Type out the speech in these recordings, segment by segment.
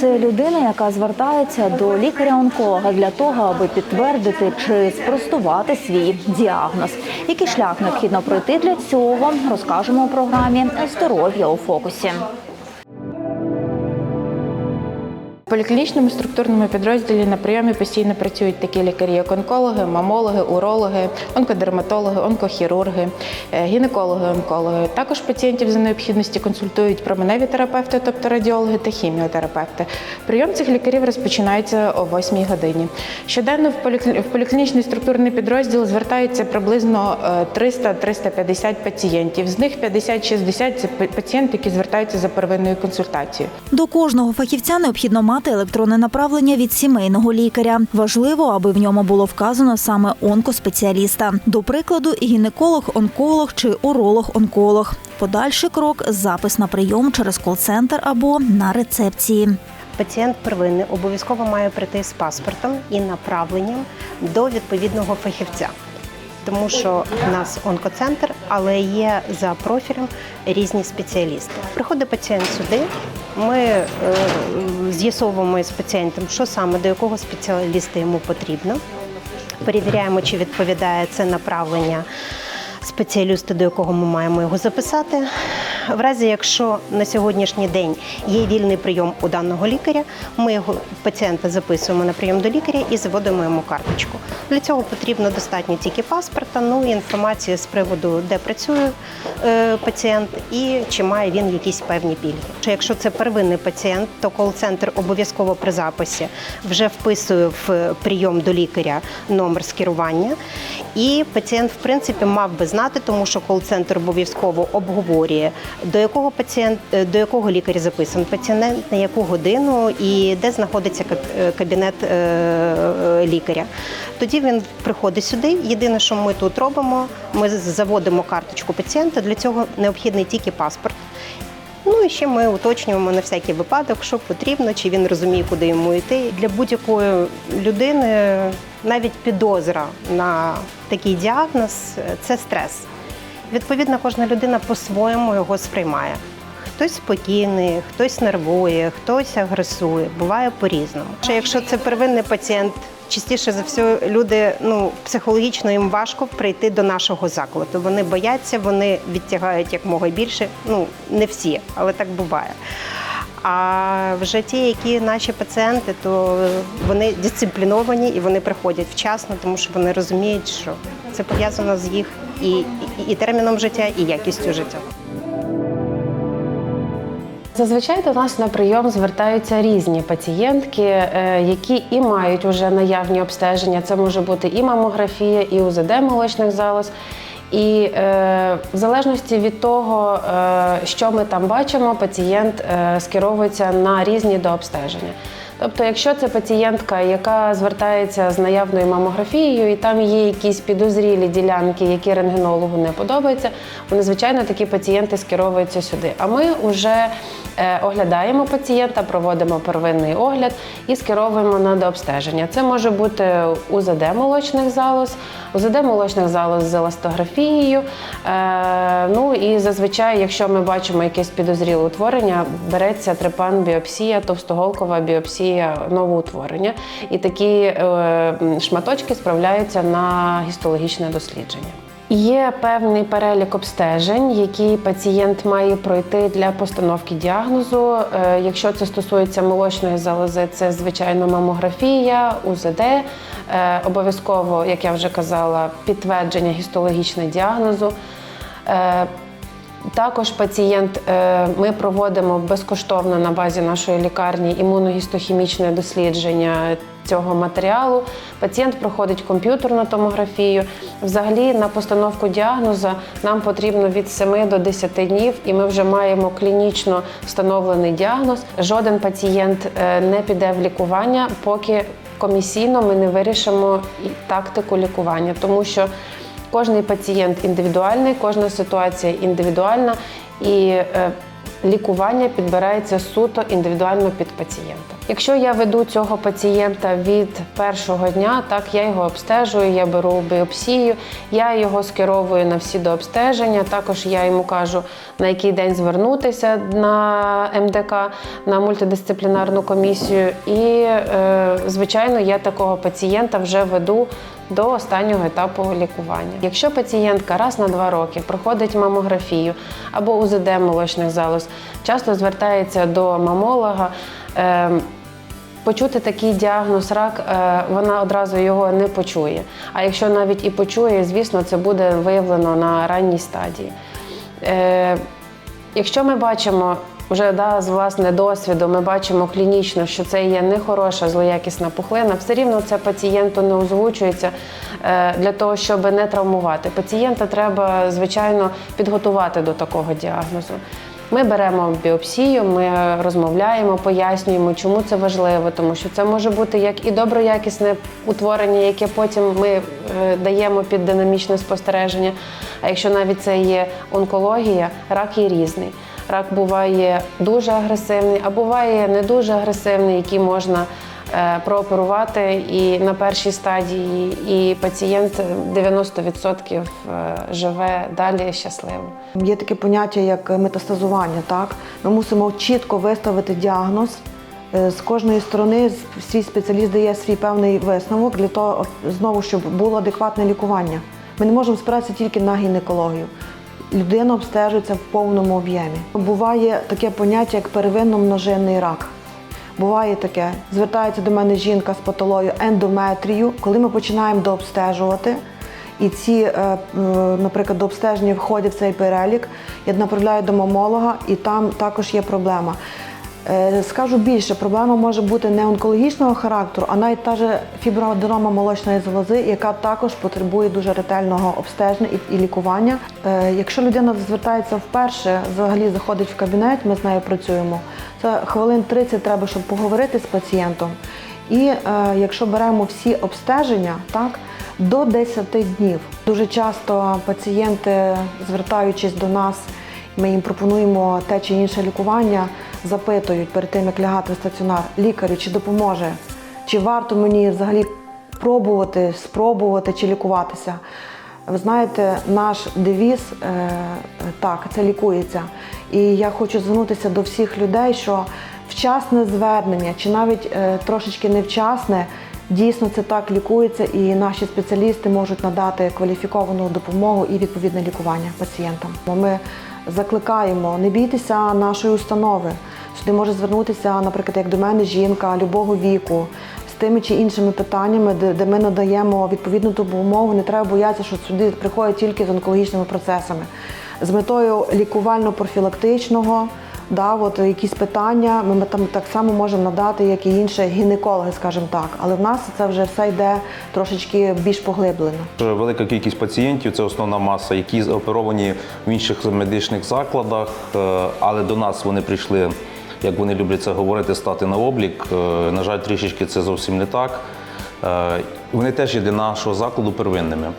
Це людина, яка звертається до лікаря-онколога для того, аби підтвердити чи спростувати свій діагноз. Який шлях необхідно пройти для цього, розкажемо у програмі Здоров'я у фокусі. В поліклінічному структурному підрозділі на прийомі постійно працюють такі лікарі, як онкологи, мамологи, урологи, онкодерматологи, онкохірурги, е, гінекологи, онкологи. Також пацієнтів за необхідності консультують променеві терапевти, тобто радіологи та хіміотерапевти. Прийом цих лікарів розпочинається о 8 годині. Щоденно в поліклі- в поліклінічний структурний підрозділ звертається приблизно е, 300-350 пацієнтів. З них 50-60 – це пацієнти, які звертаються за первинною консультацією. До кожного фахівця необхідно мати електронне направлення від сімейного лікаря. Важливо, аби в ньому було вказано саме онкоспеціаліста. До прикладу, гінеколог-онколог чи уролог-онколог. Подальший крок запис на прийом через кол-центр або на рецепції. Пацієнт первинний обов'язково має прийти з паспортом і направленням до відповідного фахівця. Тому що в нас онкоцентр, але є за профілем різні спеціалісти. Приходить пацієнт сюди. Ми е, з'ясовуємо з пацієнтом, що саме до якого спеціаліста йому потрібно. Перевіряємо, чи відповідає це направлення спеціаліста, до якого ми маємо його записати. В разі, якщо на сьогоднішній день є вільний прийом у даного лікаря, ми його пацієнта записуємо на прийом до лікаря і заводимо йому карточку. Для цього потрібно достатньо тільки паспорта, ну і інформація з приводу, де працює е, пацієнт і чи має він якісь певні пільги. Що Якщо це первинний пацієнт, то кол-центр обов'язково при записі вже вписує в прийом до лікаря номер скерування. І пацієнт, в принципі, мав би знати, тому що кол-центр обов'язково обговорює, до якого пацієнт, е, до якого лікар записаний, пацієнт на яку годину і де знаходиться е, кабінет е, лікаря. Тоді він приходить сюди. Єдине, що ми тут робимо, ми заводимо карточку пацієнта. Для цього необхідний тільки паспорт. Ну і ще ми уточнюємо на всякий випадок, що потрібно, чи він розуміє, куди йому йти. Для будь-якої людини навіть підозра на такий діагноз це стрес. Відповідно, кожна людина по-своєму його сприймає. Хтось спокійний, хтось нервує, хтось агресує, буває по-різному. Що Якщо це первинний пацієнт, частіше за все люди ну психологічно їм важко прийти до нашого закладу. Вони бояться, вони відтягають якмога більше. Ну не всі, але так буває. А вже ті, які наші пацієнти, то вони дисципліновані і вони приходять вчасно, тому що вони розуміють, що це пов'язано з їх і, і, і терміном життя, і якістю життя. Зазвичай до нас на прийом звертаються різні пацієнтки, е, які і мають вже наявні обстеження. Це може бути і мамографія, і УЗД молочних залоз. І е, в залежності від того, е, що ми там бачимо, пацієнт е, скеровується на різні дообстеження. Тобто, якщо це пацієнтка, яка звертається з наявною мамографією, і там є якісь підозрілі ділянки, які рентгенологу не подобаються, вони звичайно такі пацієнти скеровуються сюди. А ми вже оглядаємо пацієнта, проводимо первинний огляд і скеровуємо на дообстеження. Це може бути УЗД молочних залоз, УЗД молочних залоз з еластографією. Е, ну і зазвичай, якщо ми бачимо якесь підозріле утворення, береться трепан біопсія, товстоголкова біопсія новоутворення. І такі е, шматочки справляються на гістологічне дослідження. Є певний перелік обстежень, які пацієнт має пройти для постановки діагнозу. Е, Якщо це стосується молочної залози, це звичайно мамографія, УЗД. Е, Обов'язково, як я вже казала, підтвердження гістологічного діагнозу. Е, також пацієнт ми проводимо безкоштовно на базі нашої лікарні імуногістохімічне дослідження цього матеріалу. Пацієнт проходить комп'ютерну томографію. Взагалі на постановку діагнозу нам потрібно від 7 до 10 днів, і ми вже маємо клінічно встановлений діагноз. Жоден пацієнт е, не піде в лікування, поки комісійно ми не вирішимо тактику лікування, тому що Кожний пацієнт індивідуальний, кожна ситуація індивідуальна, і е, лікування підбирається суто індивідуально під пацієнта. Якщо я веду цього пацієнта від першого дня, так я його обстежую, я беру біопсію, я його скеровую на всі дообстеження. Також я йому кажу, на який день звернутися на МДК, на мультидисциплінарну комісію. І, е, звичайно, я такого пацієнта вже веду до останнього етапу лікування. Якщо пацієнтка раз на два роки проходить мамографію або УЗД молочних залоз, часто звертається до мамолога. е, Почути такий діагноз рак, е, вона одразу його не почує. А якщо навіть і почує, звісно, це буде виявлено на ранній стадії. Е, Якщо ми бачимо вже да, з власне досвіду, ми бачимо клінічно, що це є нехороша злоякісна пухлина, все рівно це пацієнту не озвучується е, для того, щоб не травмувати. Пацієнта треба, звичайно, підготувати до такого діагнозу. Ми беремо біопсію, ми розмовляємо, пояснюємо, чому це важливо, тому що це може бути як і доброякісне утворення, яке потім ми е, даємо під динамічне спостереження. А якщо навіть це є онкологія, рак є різний. Рак буває дуже агресивний, а буває не дуже агресивний, який можна е, прооперувати і на першій стадії, і пацієнт 90% е, живе далі щасливо. Є таке поняття як метастазування. Так? Ми мусимо чітко виставити діагноз. Е, З кожної сторони свій спеціаліст дає свій певний висновок для того, знову, щоб було адекватне лікування. Ми не можемо спиратися тільки на гінекологію. Людина обстежується в повному об'ємі. Буває таке поняття, як первинно-множинний рак. Буває таке, звертається до мене жінка з патологією ендометрію, коли ми починаємо дообстежувати, і ці, е, наприклад, до обстеження входять в цей перелік, я направляю до мамолога, і там також є проблема. Е, Скажу більше, проблема може бути не онкологічного характеру, а навіть та же фіброаденома молочної залози, яка також потребує дуже ретельного обстеження і, лікування. Е, Якщо людина звертається вперше, взагалі заходить в кабінет, ми з нею працюємо. Це хвилин 30 треба, щоб поговорити з пацієнтом. І е, якщо беремо всі обстеження, так до 10 днів. Дуже часто пацієнти, звертаючись до нас, ми їм пропонуємо те чи інше лікування, запитують перед тим, як лягати в стаціонар, лікарю, чи допоможе, чи варто мені взагалі пробувати, спробувати чи лікуватися. Ви знаєте, наш девіз е, так, це лікується. І я хочу звернутися до всіх людей, що вчасне звернення, чи навіть е, трошечки невчасне, дійсно це так лікується, і наші спеціалісти можуть надати кваліфіковану допомогу і відповідне лікування пацієнтам. Ми закликаємо не бійтеся нашої установи. Сюди може звернутися, наприклад, як до мене жінка любого віку з тими чи іншими питаннями, де, ми надаємо відповідну допомогу. Не треба боятися, що сюди приходять тільки з онкологічними процесами. З метою лікувально-профілактичного, да, от якісь питання ми там так само можемо надати, як і інші гінекологи, скажімо так. Але в нас це вже все йде трошечки більш поглиблено. Велика кількість пацієнтів це основна маса, які оперовані в інших медичних закладах, е, але до нас вони прийшли, як вони люблять це говорити, стати на облік. Е, На жаль, трішечки це зовсім не так. Е, Вони теж є для нашого закладу первинними.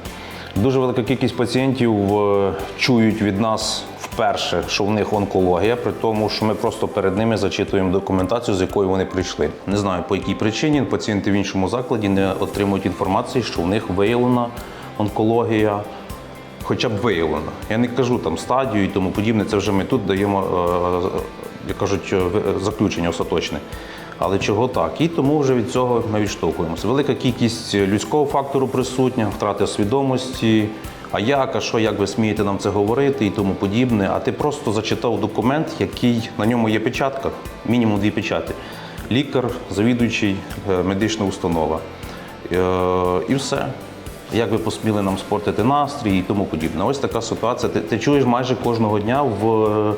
Дуже велика кількість пацієнтів е, чують від нас вперше, що в них онкологія, при тому, що ми просто перед ними зачитуємо документацію, з якою вони прийшли. Не знаю по якій причині пацієнти в іншому закладі не отримують інформації, що в них виявлена онкологія, хоча б виявлена. Я не кажу там стадію і тому подібне. Це вже ми тут даємо, як кажуть, е, заключення остаточне. Але чого так? І тому вже від цього ми відштовхуємося. Велика кількість людського фактору присутня, втрати свідомості. А як, а що, як ви смієте нам це говорити і тому подібне. А ти просто зачитав документ, який на ньому є печатка, мінімум дві печати. Лікар, завідуючий, е, медична установа. Е, І все. Як ви посміли нам спортити настрій і тому подібне. Ось така ситуація. Ти, ти чуєш майже кожного дня в, е,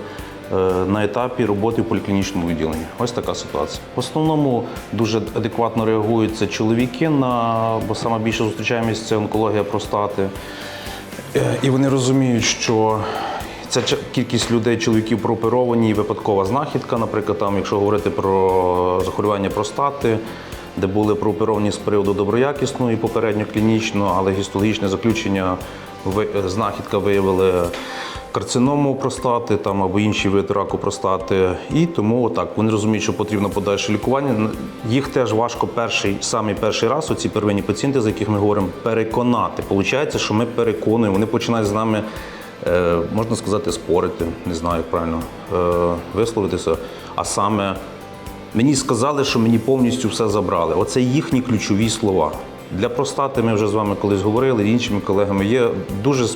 на етапі роботи в поліклінічному відділенні. Ось така ситуація. В основному дуже адекватно реагують це чоловіки, на, бо саме більше зустрічаємось це онкологія простати. Е, І вони розуміють, що ця кількість людей, чоловіків прооперовані, випадкова знахідка, наприклад, там, якщо говорити про захворювання простати, де були прооперовані з приводу доброякісного і попередньо клінічного, але гістологічне заключення знахідка виявили карциному простати там, або інші види раку простати. І тому так, вони розуміють, що потрібно подальше лікування. Їх теж важко перший, самий перший раз, оці первинні пацієнти, за яких ми говоримо, переконати. Получається, що ми переконуємо, вони починають з нами, е, можна сказати, спорити, не знаю, як правильно е, висловитися. А саме Мені сказали, що мені повністю все забрали. Оце їхні ключові слова. Для простати ми вже з вами колись говорили, іншими колегами є дуже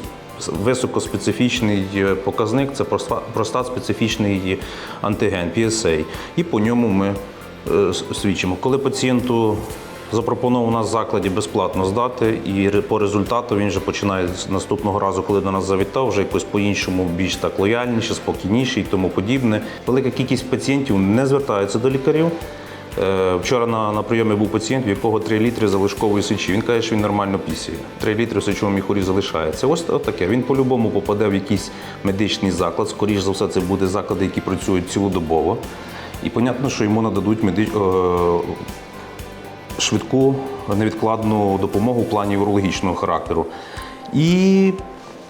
високоспецифічний е, показник це проста- простат специфічний антиген PSA. І по ньому ми е, свідчимо. Коли пацієнту запропонував нас в закладі безплатно здати, і по результату він вже починає з наступного разу, коли до нас завітав, вже якось по-іншому більш так лояльніше, спокійніше і тому подібне. Велика кількість пацієнтів не звертаються до лікарів. Е, Вчора на, на прийомі був пацієнт, в якого 3 літри залишкової сечі. Він каже, що він нормально пісяє. 3 літри в сечовому міхурі залишається. Ось таке. Він по-любому попаде в якийсь медичний заклад. Скоріше за все, це будуть заклади, які працюють цілодобово. І понятно, що йому нададуть меди... е, швидку невідкладну допомогу в плані урологічного характеру. І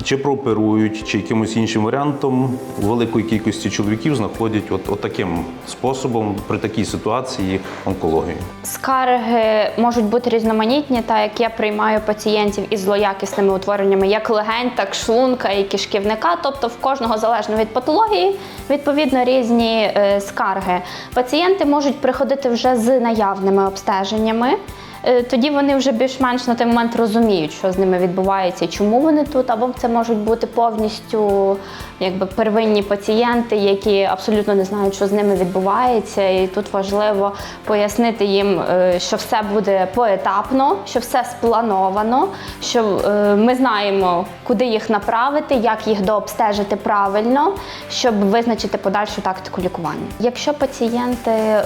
чи прооперують, чи якимось іншим варіантом великої кількості чоловіків знаходять от, от таким способом при такій ситуації онкологію. Скарги можуть бути різноманітні, так як я приймаю пацієнтів із злоякісними утвореннями як легень, так шлунка і кишківника. Тобто в кожного залежно від патології відповідно різні е, скарги. Пацієнти можуть приходити вже з наявними обстеженнями. Е, Тоді вони вже більш-менш на той момент розуміють, що з ними відбувається чому вони тут, або це можуть бути повністю якби первинні пацієнти, які абсолютно не знають, що з ними відбувається. І тут важливо пояснити їм, е, що все буде поетапно, що все сплановано, що е, ми знаємо, куди їх направити, як їх дообстежити правильно, щоб визначити подальшу тактику лікування. Якщо пацієнти е,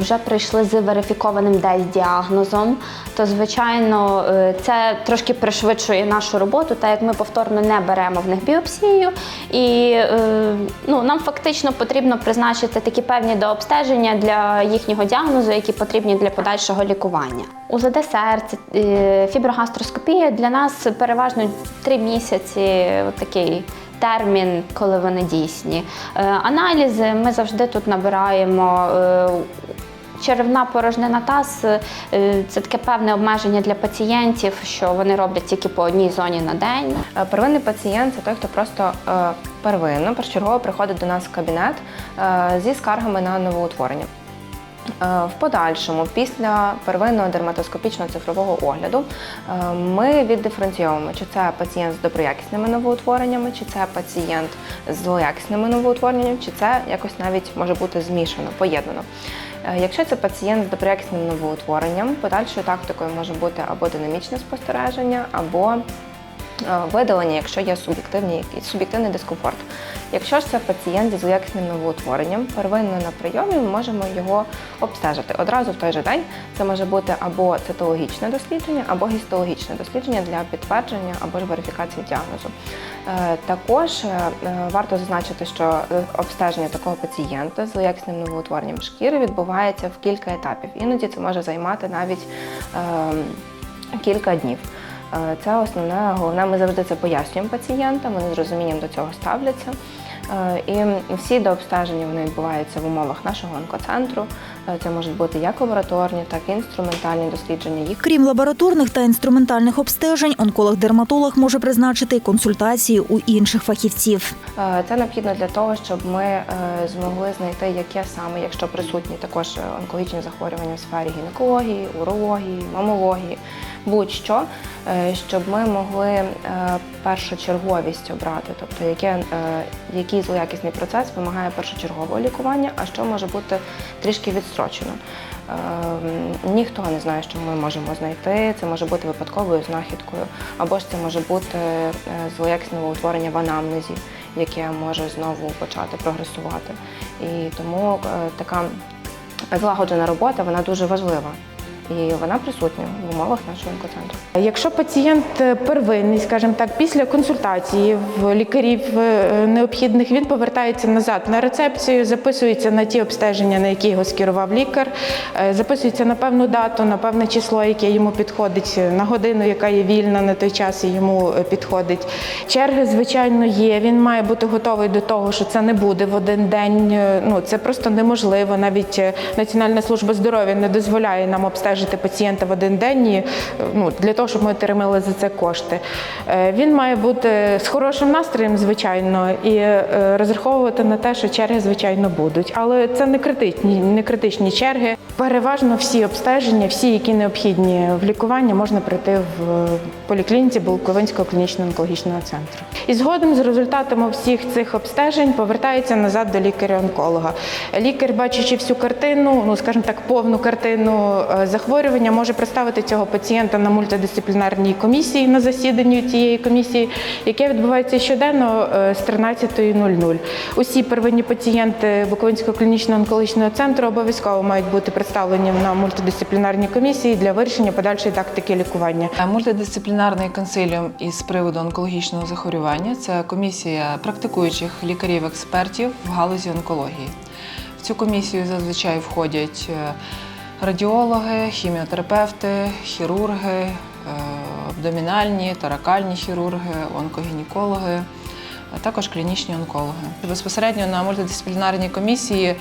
вже прийшли з верифікованим десь діагнозом, то звичайно це трошки пришвидшує нашу роботу, так як ми повторно не беремо в них біопсію, і е, ну, нам фактично потрібно призначити такі певні дообстеження для їхнього діагнозу, які потрібні для подальшого лікування. УЗД серця, е, фіброгастроскопія для нас переважно три місяці. От такий термін, коли вони дійсні. Е, Аналізи ми завжди тут набираємо. Черевна порожнина таз е, це таке певне обмеження для пацієнтів, що вони роблять тільки по одній зоні на день. Е, Первинний пацієнт це той, хто просто е, первинно, першочергово приходить до нас в кабінет зі скаргами на новоутворення. В подальшому, після первинного дерматоскопічного цифрового огляду, ми віддиференційовуємо, чи це пацієнт з доброякісними новоутвореннями, чи це пацієнт з злоякісними новоутвореннями, чи це якось навіть може бути змішано, поєднано. Е, Якщо це пацієнт з доброякісним новоутворенням, подальшою тактикою може бути або динамічне спостереження, або видалення, якщо є суб'єктивний, суб'єктивний дискомфорт. Якщо ж це пацієнт зі злоякісним новоутворенням, первинно на прийомі ми можемо його обстежити одразу в той же день. Це може бути або цитологічне дослідження, або гістологічне дослідження для підтвердження або ж верифікації діагнозу. Е, Також е, е, варто зазначити, що е, обстеження такого пацієнта з злоякісним новоутворенням шкіри відбувається в кілька етапів. Іноді це може займати навіть ем, кілька днів. Це основне, головне, ми завжди це пояснюємо пацієнтам, вони з розумінням до цього ставляться. І всі дообстеження вони відбуваються в умовах нашого онкоцентру. Це можуть бути як лабораторні, так і інструментальні дослідження. Їх Крім лабораторних та інструментальних обстежень, онколог-дерматолог може призначити консультації у інших фахівців. Це необхідно для того, щоб ми е, змогли знайти, яке саме, якщо присутні також онкологічні захворювання в сфері гінекології, урології, мамології, будь-що, е, щоб ми могли е, першочерговість обрати, тобто яке, е, який злоякісний процес вимагає першочергового лікування, а що може бути трішки відстрочено. Е, Ніхто не знає, що ми можемо знайти. Це може бути випадковою знахідкою, або ж це може бути злоякісне утворення в анамнезі, яке може знову почати прогресувати. І тому така злагоджена робота вона дуже важлива. І вона присутня в умовах нашого онкоцентру. Якщо пацієнт первинний, скажімо так, після консультації в лікарів е, необхідних, він повертається назад на рецепцію, записується на ті обстеження, на які його скерував лікар, е, записується на певну дату, на певне число, яке йому підходить, е, на годину, яка є вільна на той час і йому підходить. Черги, звичайно, є. Він має бути готовий до того, що це не буде в один день. Ну це просто неможливо. Навіть Національна служба здоров'я не дозволяє нам обстежити пацієнта в один день і, ну, для того, щоб ми отримали за це кошти. Е, Він має бути з хорошим настроєм, звичайно, і е, розраховувати на те, що черги, звичайно, будуть. Але це не критичні, не критичні черги. Переважно всі обстеження, всі, які необхідні в лікуванні, можна пройти в е, поліклініці Буковинського клінічного онкологічного центру. І згодом з результатами всіх цих обстежень повертається назад до лікаря-онколога. Лікар, бачачи всю картину, ну скажімо так, повну картину е, захворювання, може представити цього пацієнта на мультидисциплінарній комісії на засіданні тієї комісії, яке відбувається щоденно е, з 13.00. Усі первинні пацієнти Буковинського клінічного онкологічного центру обов'язково мають бути представлені на мультидисциплінарній комісії для вирішення подальшої тактики лікування. Мультидисциплінарний консиліум із приводу онкологічного захворювання це комісія практикуючих лікарів-експертів в галузі онкології. В цю комісію зазвичай входять е, радіологи, хіміотерапевти, хірурги, е, абдомінальні, таракальні хірурги, онкогінекологи. А також клінічні онкологи. Безпосередньо на мультидисциплінарній комісії е,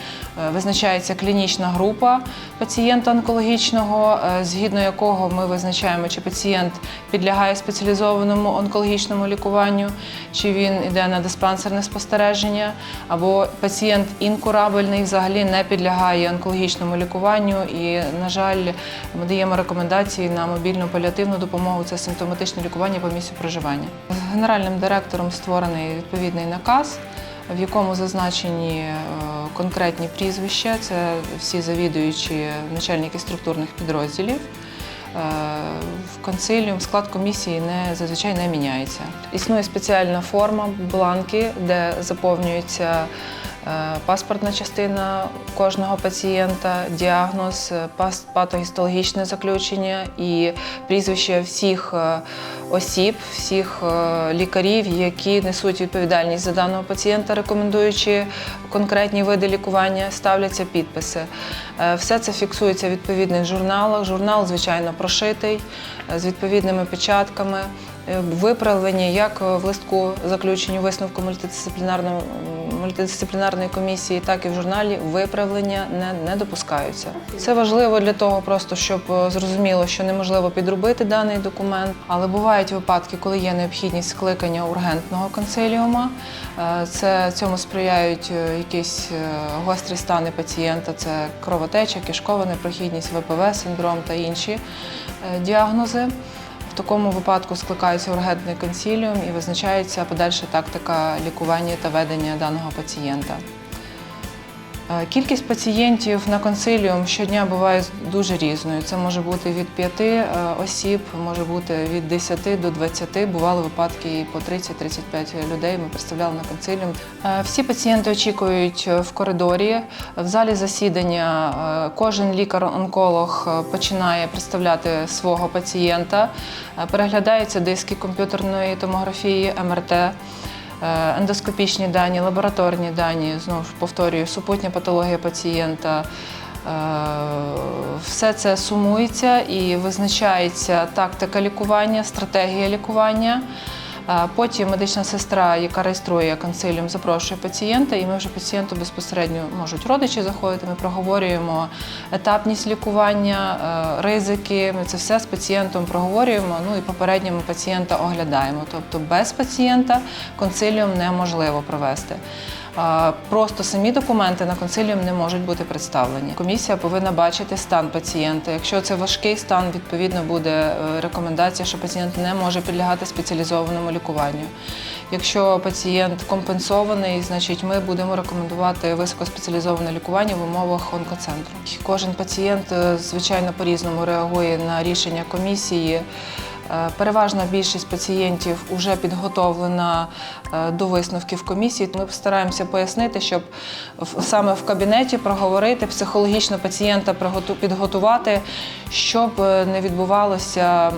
визначається клінічна група пацієнта онкологічного, е, згідно якого ми визначаємо, чи пацієнт підлягає спеціалізованому онкологічному лікуванню, чи він йде на диспансерне спостереження, або пацієнт інкурабельний взагалі не підлягає онкологічному лікуванню. І, на жаль, ми даємо рекомендації на мобільну паліативну допомогу. Це симптоматичне лікування по місцю проживання. Генеральним директором створений відповідний наказ, в якому зазначені е, конкретні прізвища. Це всі завідуючі начальники структурних підрозділів. Е, В консиліум склад комісії не зазвичай не міняється. Існує спеціальна форма, бланки, де заповнюється е, паспортна частина кожного пацієнта, діагноз, е, патогістологічне заключення і прізвище всіх е, осіб, всіх е, лікарів, які несуть відповідальність за даного пацієнта, рекомендуючи конкретні види лікування, ставляться підписи. Е, Все це фіксується в відповідних журналах. Журнал, звичайно, прошитий е, з відповідними печатками. Е, Виправлення як в листку заключенню висновку мультидисциплінарної комісії, так і в журналі виправлення не, не допускаються. Це важливо для того, просто щоб е, зрозуміло, що неможливо підробити даний документ, але бувають випадки, коли є необхідність скликання ургентного консиліума. Е, Це цьому сприяють е, якісь е, гострі стани пацієнта, це кровотеча, кишкова непрохідність, ВПВ, синдром та інші е, діагнози. Такому випадку скликається ургентний консіліум і визначається подальша тактика лікування та ведення даного пацієнта. Е, Кількість пацієнтів на консиліум щодня буває дуже різною. Це може бути від 5 е, осіб, може бути від 10 до 20. Бували випадки і по 30-35 людей. Ми представляли на консиліум. Е, Всі пацієнти очікують в коридорі. В залі засідання кожен лікар-онколог починає представляти свого пацієнта. Переглядаються диски комп'ютерної томографії, МРТ. Е, ендоскопічні дані, лабораторні дані, знову ж повторюю, супутня патологія пацієнта. Е, Все це сумується і визначається тактика лікування, стратегія лікування. Потім медична сестра, яка реєструє консиліум, запрошує пацієнта, і ми вже пацієнту безпосередньо можуть родичі заходити. Ми проговорюємо етапність лікування, е, ризики. Ми це все з пацієнтом проговорюємо. Ну і попередньо ми пацієнта оглядаємо. Тобто без пацієнта консиліум неможливо провести. Просто самі документи на консиліум не можуть бути представлені. Комісія повинна бачити стан пацієнта. Якщо це важкий стан, відповідно буде е, рекомендація, що пацієнт не може підлягати спеціалізованому лікуванню. Якщо пацієнт компенсований, значить ми будемо рекомендувати високоспеціалізоване лікування в умовах онкоцентру. Кожен пацієнт, е, звичайно, по-різному реагує на рішення комісії. Е, Переважна більшість пацієнтів вже підготовлена е, до висновків комісії. Ми стараємося пояснити, щоб саме в кабінеті проговорити, психологічно пацієнта підготувати, щоб е, не відбувалося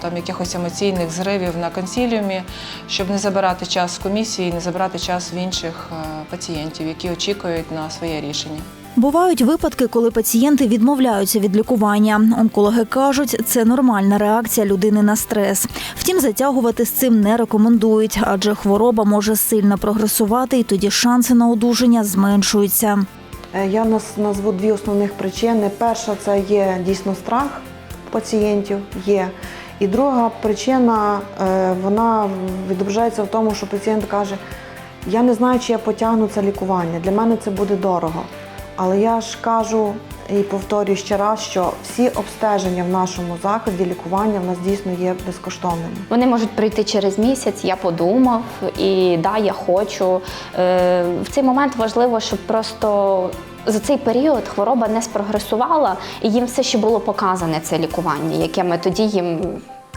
там якихось емоційних зривів на консіліумі, щоб не забирати час в комісії, не забирати час в інших пацієнтів, які очікують на своє рішення. Бувають випадки, коли пацієнти відмовляються від лікування. Онкологи кажуть, це нормальна реакція людини на стрес. Втім, затягувати з цим не рекомендують, адже хвороба може сильно прогресувати, і тоді шанси на одужання зменшуються. Е, Я назву дві основних причини. Перша це є дійсно страх пацієнтів. Є. І друга причина е, вона відображається в тому, що пацієнт каже: я не знаю, чи я потягну це лікування. Для мене це буде дорого. Але я ж кажу і повторюю ще раз, що всі обстеження в нашому закладі лікування в нас дійсно є безкоштовними. Вони можуть прийти через місяць, я подумав, і да, я хочу. Е, В цей момент важливо, щоб просто за цей період хвороба не спрогресувала, і їм все ще було показане це лікування, яке ми тоді їм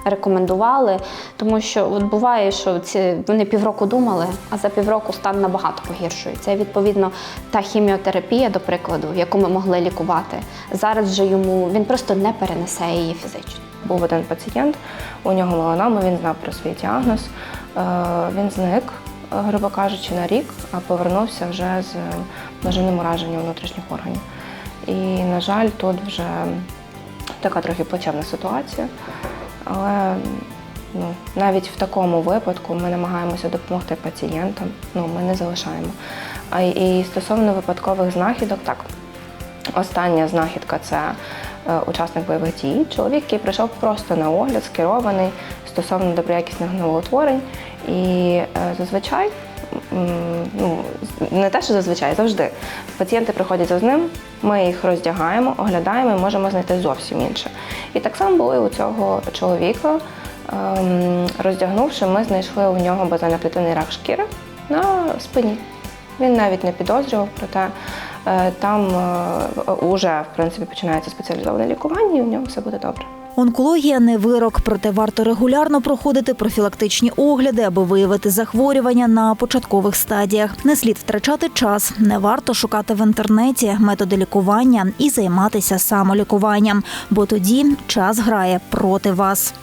рекомендували. Тому що от буває, що ці вони півроку думали, а за півроку стан набагато погіршується. І відповідно та хіміотерапія, до прикладу, яку ми могли лікувати, зараз вже йому він просто не перенесе її фізично. Був один пацієнт, у нього меланома, він знав про свій діагноз. Е, Він зник, грубо кажучи, на рік, а повернувся вже з ножинним ураженням внутрішніх органів. І, на жаль, тут вже така трохи плачевна ситуація. Але ну, навіть в такому випадку ми намагаємося допомогти пацієнтам, ну, ми не залишаємо. А і стосовно випадкових знахідок, так, Остання знахідка це е, учасник бойових дій. Чоловік, який прийшов просто на огляд, скерований стосовно доброякісних новоутворень. І е, зазвичай, ну, не те, що зазвичай, завжди. Пацієнти приходять з ним, ми їх роздягаємо, оглядаємо і можемо знайти зовсім інше. І так само було і у цього чоловіка. Ем, Роздягнувши, ми знайшли у нього базальноклітинний рак шкіри на спині. Він навіть не підозрював, проте е, там вже в принципі починається спеціалізоване лікування, і у нього все буде добре. Онкологія не вирок, проте варто регулярно проходити профілактичні огляди, аби виявити захворювання на початкових стадіях. Не слід втрачати час, не варто шукати в інтернеті методи лікування і займатися самолікуванням, бо тоді час грає проти вас.